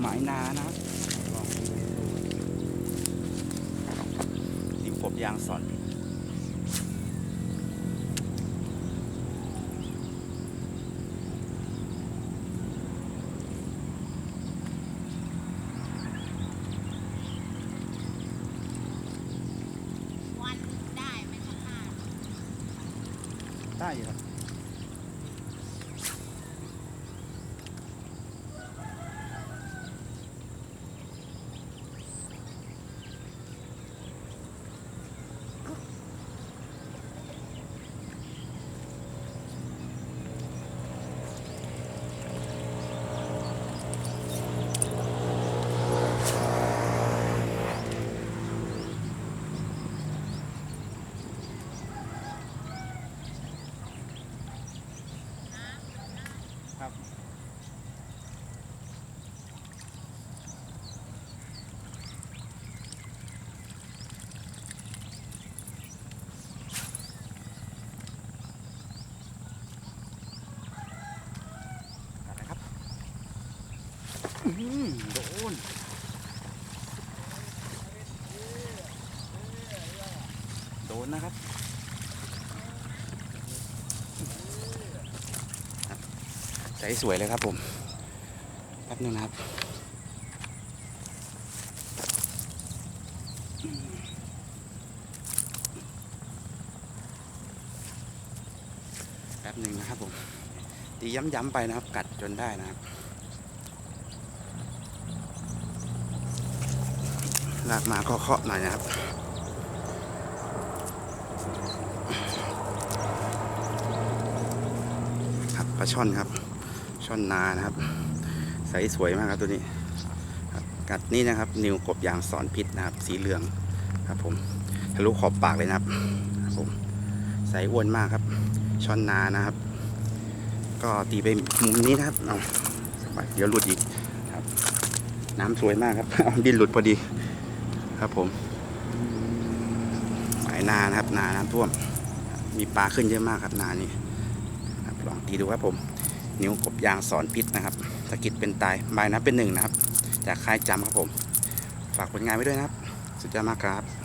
หมายนานะครับลองดูนิ้วกบยางสอนวันได้ไหมคะป้าได้อยู่ครับครับ โดนโดนนะครับใสสวยเลยครับผมแป๊บนึงนะครับแป๊บหนึ่งนะครับผมตีย้ำๆไปนะครับ กัดจนได้นะครับ ลากมาก็เคาะหน่อยนะครับครับปลาช่อนครับ ช่อนนานะครับใสสวยมากครับตัวนี้กัดนี่นะครับ นิวกบยางสอนพิษนะครับ สีเหลืองครับผมทะลุขอบปากเลยนะครับครับผมใสอ้วนมากครับ ช่อนนานะครับ ก็ตีไปมุมนี้นะครับเอาไปเดี๋ยวหลุดอีกครับ น้ำสวยมากครับ ดินหลุดพอดี ครับผมหายนานะครับ นาน้ำท่วม มีปลาขึ้นเยอะมากครับนานี้ครับลองตีดูครับผม นิ้วกบยางสอนพิษนะครับตะกิดเป็นตายใบนะเป็นหนึ่งนะครับ จากค่ายจำครับผม ฝากผลงานไว้ด้วยนะครับ สุดยอดมากครับ